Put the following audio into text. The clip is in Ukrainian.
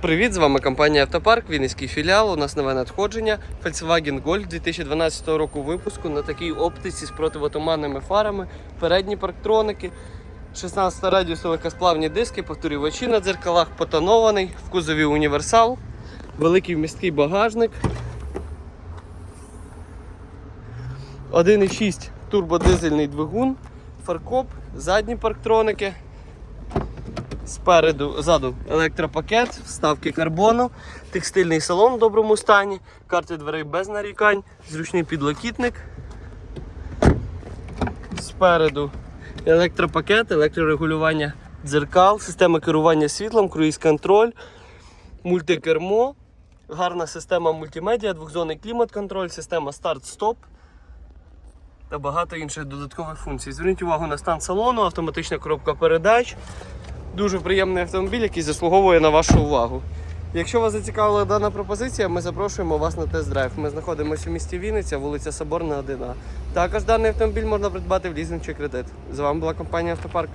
Привіт, з вами компанія Автопарк, Вінницький філіал. У нас нове надходження. Volkswagen Golf 2012 року випуску на такій оптиці з противотуманними фарами, передні парктроники, 16 радіусу легкосплавні диски, повторювачі на дзеркалах, потонований, в кузові універсал, великий вмісткий багажник. 1,6 турбодизельний двигун, фаркоп, задні парктроники. Спереду, ззаду електропакет, вставки карбону, текстильний салон в доброму стані, карти дверей без нарікань, зручний підлокітник. Спереду електропакет, електрорегулювання дзеркал, система керування світлом, круїз-контроль, мультикермо, гарна система мультимедіа, двохзонний клімат-контроль, система старт-стоп та багато інших додаткових функцій. Зверніть увагу на стан салону, автоматична коробка передач. Дуже приємний автомобіль, який заслуговує на вашу увагу. Якщо вас зацікавила дана пропозиція, ми запрошуємо вас на тест-драйв. Ми знаходимося в місті Вінниця, вулиця Соборна, 1А. Також даний автомобіль можна придбати в лізинг чи кредит. З вами була компанія Автопарк.